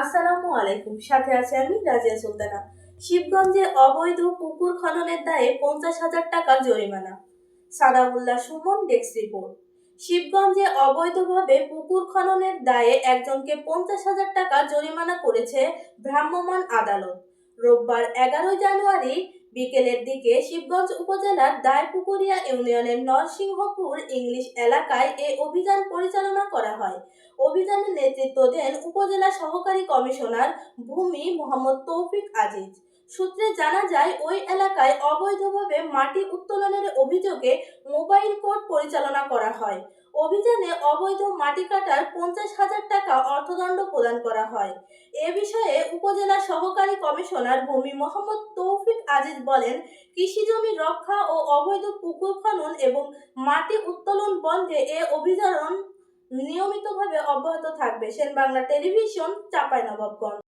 আসসালামু আলাইকুম। সাথে আছে আমি রাজিয়া সুলতানা। শিবগঞ্জে অবৈধ পুকুর খননের দায়ে পঞ্চাশ হাজার টাকা জরিমানা। Sadaullah Suman, desk report. শিবগঞ্জে অবৈধভাবে পুকুর খননের দায়ে একজনকে পঞ্চাশ হাজার টাকা জরিমানা করেছে ভ্রাম্যমাণ আদালত। রোববার এগারোই জানুয়ারি বিকেলের দিকে শিবগঞ্জ উপজেলার দায়পুকুরিয়া ইউনিয়নের নরসিংহপুর ইংলিশ এলাকায় এ অভিযান পরিচালনা করা হয়। অভিযানের নেতৃত্ব দেন উপজেলা সহকারী কমিশনার ভূমি মোহাম্মদ তৌফিক আজিজ। সূত্রে জানা যায়, ওই এলাকায় অবৈধভাবে মাটি উত্তোলনের অভিযোগে মোবাইল কোর্ট পরিচালনা করা হয়। অভিযানে অবৈধ মাটি কাটার পঞ্চাশ হাজার টাকা অর্থদণ্ড প্রদান করা হয়। এ বিষয়ে উপজেলা সহকারী কমিশনার ভূমি মোহাম্মদ তৌফিক আজিজ বলেন কৃষি জমি রক্ষা ও অবৈধ পুকুর খনন এবং মাটি উত্তোলন বন্ধে এ অভিযান নিয়মিতভাবে অব্যাহত থাকবে। সেন বাংলা টেলিভিশন, চাঁপাইনবাবগঞ্জ।